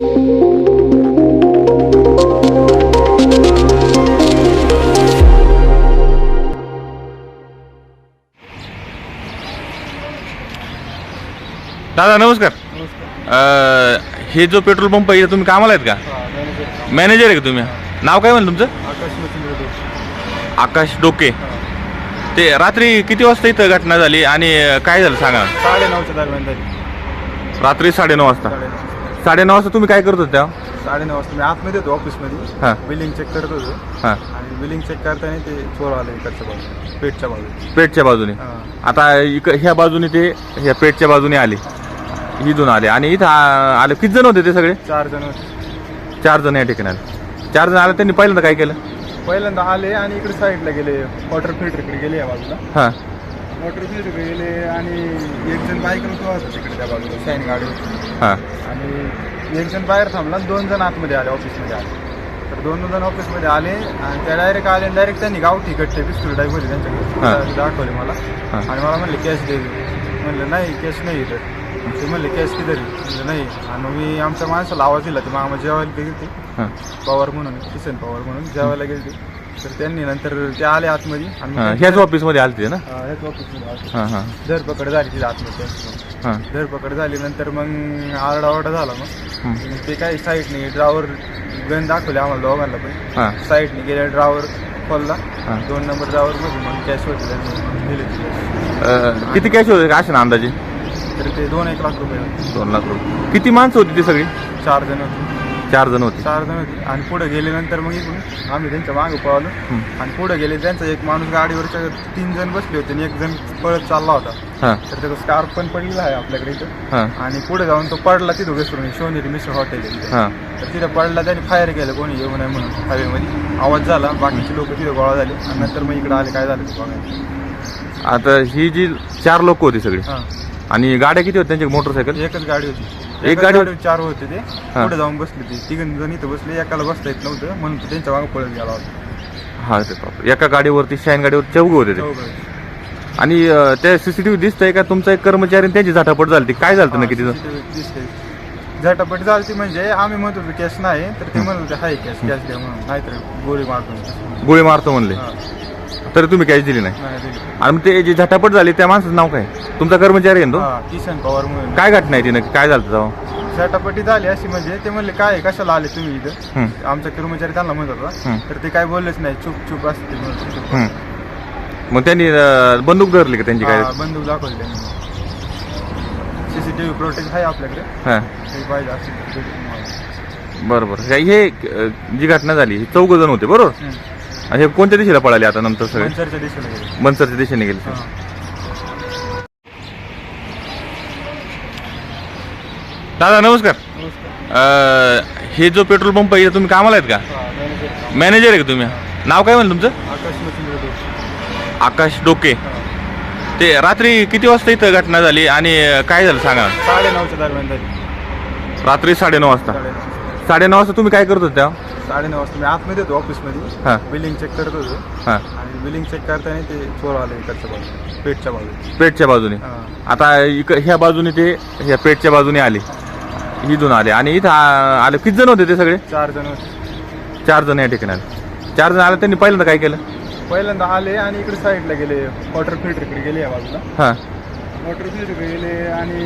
दादा नमस्कार. अं, हे जो पेट्रोल पंप आहे इथं तुम्ही कामाला आहेत का? मॅनेजर आहे. का तुम्ही? नाव काय म्हणलं तुमचं? आकाश डोके. ते रात्री किती वाजता इथं घटना झाली आणि काय झालं सांगा साडे नऊच्या दरम्यान झाली. रात्री साडेनऊ वाजता. साडेनऊ वाजता तुम्ही काय करत होते तेव्हा साडे नऊ वाजता मी आतमध्ये होतो हा. ऑफिसमध्ये बिलिंग चेक करत होतो. हां. आणि बिलिंग चेक करताना ते चोर आले इकडच्या बाजू पेटच्या बाजू पेटच्या बाजूने. आता इक ह्या बाजूने ते ह्या पेटच्या बाजूने आले. इथून आले. आणि इथं आ- आले किती जण होते ते सगळे? चार जण होते. चार जण या ठिकाणी आले चार जण आले त्यांनी पहिल्यांदा काय केलं? पहिल्यांदा आले आणि इकडे साईडला गेले. वॉटर फिल्टरकडे गेले या बाजूला. हां. फिल्टरकडे गेले आणि एक जण बाईकनं तो होता तिकडे त्या बाजूला शाईन गाडी. हां. आणि एक जण बाहेर थांबला आणि दोन जण आतमध्ये आले ऑफिसमध्ये आले. तर दोन जण ऑफिसमध्ये आले आणि त्या डायरेक्ट आले डायरेक्ट त्यांनी गावठी कट्टे पिस्तूल टाईप होते. त्यांच्याकडे दाखवले मला. आणि मला म्हणले कॅश दे. म्हणलं नाही कॅश नाही इथं. ते म्हणले कॅश किती म्हणलं नाही. आणि मी आमच्या माणसाला आवाज दिला ते मामा जेवायला गेली ते हां. पवार म्हणून किसन पवार म्हणून जेवायला गेली तर त्यांनी नंतर ते आले आतमध्ये आणि हां मग ह्याच ऑफिसमध्ये आलते ना हा, ह्याच ऑफिसमध्ये आले. हां हां धरपकड झाली तिथे आतमध्ये. हां धरपकड झाली नंतर मग आरडाओरडा झाला मग हं. मग ते काही साईडने ड्रावर गन दाखवले आम्हाला दोघांना पण हां साईडने गेले ड्रावर खोलला हां. दोन नंबर ड्रावर मध्ये मग कॅश होते त्यांनी दिले. अं, किती कॅश होते का असे ना अंदाजे तर ते दोन एक लाख रुपये होते. दोन लाख रुपये किती माणसं होती ती सगळी चार जण होते चार जण होती. चार जण होते. आणि पुढे गेले नंतर मग इकडून आम्ही त्यांच्या मागे पळालो. आणि पुढे गेले त्यांचा एक माणूस गाडीवरच्या तीन जण बसले होते आणि एक जण पळत चालला होता. हां. तर त्याचा स्कार्फ पण पडलेला आहे आपल्याकडे इथं. हां. आणि पुढे जाऊन तो पडला तिथं घसरून शिवनेरी मिसळ हॉटेल आहे तिथे. हां. तर तिथे पडला त्याने फायर केलं. कोणी येऊ नये म्हणून हवेमध्ये आवाज झाला. बाकीचे लोक तिथे गोळा झाले. आणि नंतर मग इकडे आले. काय झालं ते बघायला आता ही जी चार लोक होती सगळी हां. आणि गाड्या किती होत्या? त्यांची मोटरसायकल एकच गाडी होती. एक गाडी- चार होते ते. हां. पुढे जाऊन बसले ते. तिघ जण इथं बसले. एकाला बसता येत नव्हतं. म्हणून तो त्यांच्या मागे पळत गेला होता. हा ते बापरे. एका गाडीवरती शाईन गाडीवर चौघ होते ते. आणि अं, त्या सीसीटीव्ही दिसतंय का? तुमचा एक कर्मचारी आणि त्यांची झाटापट झाली ती काय झालं नक्की तिथं? CCTV दिसते झटापट झाली म्हणजे आम्ही म्हणत होतो कॅश नाही. तर ते म्हणत होते हाय कॅश कॅश द्या म्हणून. नाहीतर गोळी मारतो गोळी मारतो म्हणले. हां. तरी तुम्ही कॅश दिली नाही. नाही दिली. आणि ते जी झटापट झाली त्या माणसाचं नाव काय? तुमचा कर्मचारी आहे ना तो? हां, किसन पवार म्हणून. काय घटना आहे ती नक्की? काय झालं तेव्हा? झटापटी झाली अशी म्हणजे ते म्हणले काय आहे, कशाला आले तुम्ही इथं? हं, आमचा कर्मचारी त्यांना म्हणत होता. हं, तर ते काय बोललेच नाही चुप चुप असते. हं. मग त्यांनी अं, बंदूक धरली का त्यांची काय? हा, बंदूक दाखवली त्यांनी. सीसीटीव्ही प्रोटेक्ट आहे आपल्याकडे. हां. ते पाहिजे असेल बरं बरं. काय हे अं, जी घटना झाली ही चौघ जण होते बरोबर? हे कोणत्या दिशेला पळाले आता नंतर सगळे? मनसरच्या दिशेला गेले. मनसरच्या दिशेने गेले. हा. दादा नमस्कार. नमस्कार. अं, हे जो पेट्रोल पंप आहे इथं तुम्ही कामाला आहेत का? हा, मॅनेजर. मॅनेजर आहे का तुम्ही? नाव काय म्हणलं तुमचं? आकाश दोष. आकाश डोके. ते रात्री किती वाजता इथं घटना झाली आणि काय झालं सांगा साडे नऊच्या दरम्यान झाली. रात्री साडेनऊ वाजता. साडे नऊ. साडेनऊ वाजता तुम्ही काय करत होते तेव्हा? साडे नऊ वाजता मी आतमध्ये होतो ऑफिसमध्ये. हां. बिलिंग चेक करत होतो. हां. आणि बिलिंग चेक करताना ते चोर आले इकडच्या बाजू पेटच्या बाजू पेटच्या बाजूने. हा. आता इक ह्या बाजूने ते ह्या पेटच्या बाजूने आले. इथून आले. आणि इथं आ- आले किती जण होते ते सगळे? चार जण होते. चार जण या ठिकाणी आले. चार जण आले त्यांनी पहिल्यांदा काय केलं? पहिल्यांदा आले आणि इकडे साईडला गेले. वॉटर फिल्टरकडे गेले या बाजूला. हां. वॉटर फिल्टरकडे गेले आणि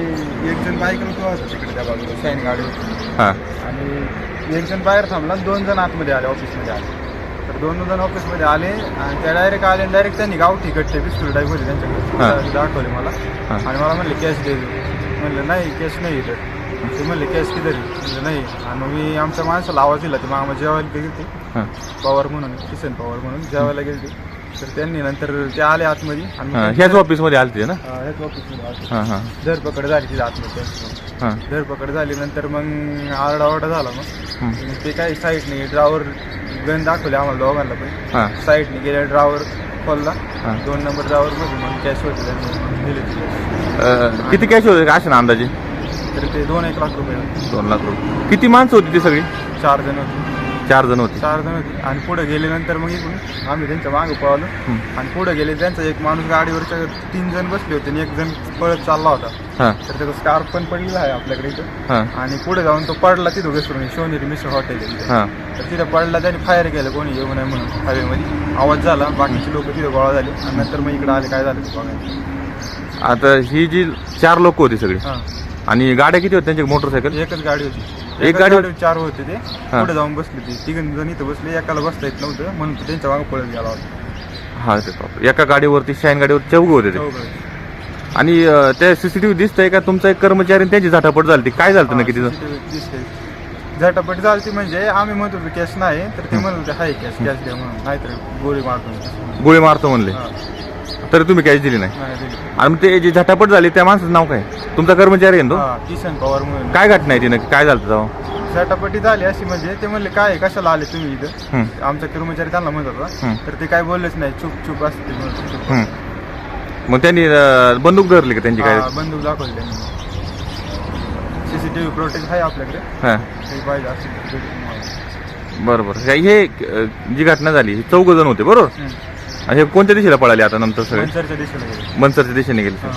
एक जण बाईकनं तो होता तिकडे त्या बाजूला शाईन गाडी होती. हां. आणि एक जण बाहेर थांबला आणि दोन जण आतमध्ये आले ऑफिसमध्ये आले. तर दोन जण ऑफिसमध्ये आले आणि त्या डायरेक्ट आले डायरेक्ट त्यांनी गावठी कट्टे पिस्तूल टाईप होते. त्यांच्याकडे. दाखवले मला. हा. आणि मला म्हणले कॅश दे. म्हणलं नाही कॅश नाही इथं. ते म्हणले कॅश किती म्हणलं नाही. आणि मी आमच्या माणसाला आवाज दिला ते मामा जेवायला गेले ते हां. पवार म्हणून किसन पवार म्हणून जेवायला गेले ते तर त्यांनी नंतर ते आले आतमध्ये आणि मग हां ह्याच ऑफिसमध्ये आलते ना? हा, ह्याच ऑफिसमध्ये आले. हां हां. धरपकड झाली तिथे आतमध्ये. हां. धरपकड झाली नंतर मग आरडाओरडा झाला मग. हं. मग ते काही साईडने ड्रावर गन दाखवले आम्हाला दोघांना पण. हां. साईडने गेले ड्रावर खोलला. हां. दोन नंबर ड्रावर मध्ये मग कॅश होते त्यांनी दिले तिथे. अं, किती कॅश होते का ना अंदाजे? तर ते दोन एक लाख रुपये. होते. दोन लाख रुपये. किती माणसं होती ती सगळी? चार जण होते. चार जण होते. चार जण होते. आणि पुढे गेल्यानंतर मग इकडून आम्ही त्यांच्या मागे पळालो. आणि पुढे गेले त्यांचा एक माणूस गाडीवरच्या तीन जण बसले होते आणि एक जण पळत चालला होता. हां. तर त्याचा स्कार्फ पण पडलेला आहे आपल्याकडे इथं. आणि पुढे जाऊन तो पडला तिथं घसरून शिवनेरी मिसळ हॉटेल. हां. तर तिथं पडला त्याने फायर केलं. कोणी येऊ नये म्हणून हवेमध्ये आवाज झाला. बाकीचे लोक तिथं गोळा झाले. आणि नंतर मग इकडे आले. काय झालं ते बघायला आता ही जी चार लोक होती सगळी आणि गाड्या किती होत्या त्यांची? मोटरसायकल एकच गाडी होती. एक गाडी- चार होते ते. पुढे जाऊन बसले ते. तिघ जण इथं बसले. एकाला बसता येत नव्हतं. म्हणून तो त्यांच्या मागे पळत गेला होता. हा ते बापरे. एका गाडीवरती शाईन गाडीवर चौघ होते ते. चौघं. आणि अं, त्या सीसीटीव्ही दिसतंय का? तुमचा एक कर्मचारी आणि त्यांची झाटापट झाली ती काय झालं नक्की तिथं? CCTV दिसते झटापट झाली म्हणजे आम्ही म्हणत होतो कॅश नाही. तर ते म्हणत होते हाय कॅश कॅश द्या म्हणून. नाहीतर गोळी मारतो गोळी मारतो म्हणले. हा. तरी तुम्ही कॅश दिली नाही. नाही दिली. आणि ते जी झटापट झाली त्या माणसाचं नाव काय? तुमचा कर्मचारी आहे ना तो? हा, पवार म्हणून. काय घटना आहे ती नक्की काय झालं तेव्हा? झटापटी झाली अशी म्हणजे ते म्हणले काय कशाला आले तुम्ही इथं? आमचा कर्मचारी त्यांना म्हणत होता. हं, तर ते काय बोललेच नाही चुप चुप असते ते म्हणत होते. हं. मग त्यांनी अं, बंदूक धरली का त्यांची काय हा, बंदूक दाखवली त्यांनी. सीसीटीव्ही प्रोटेक्ट आहे आपल्याकडे. हां. काही पाहिजे असेल तर भेटून तुम्हाला. बरं बरं काय हे अं, जी घटना झाली ही चौघ जण होते बरोबर? हं. आणि हे कोणत्या दिशेला पळाले आता नंतर सगळे? मनसरच्या दिशेला गेले. मनसरच्या दिशेने गेले. हा.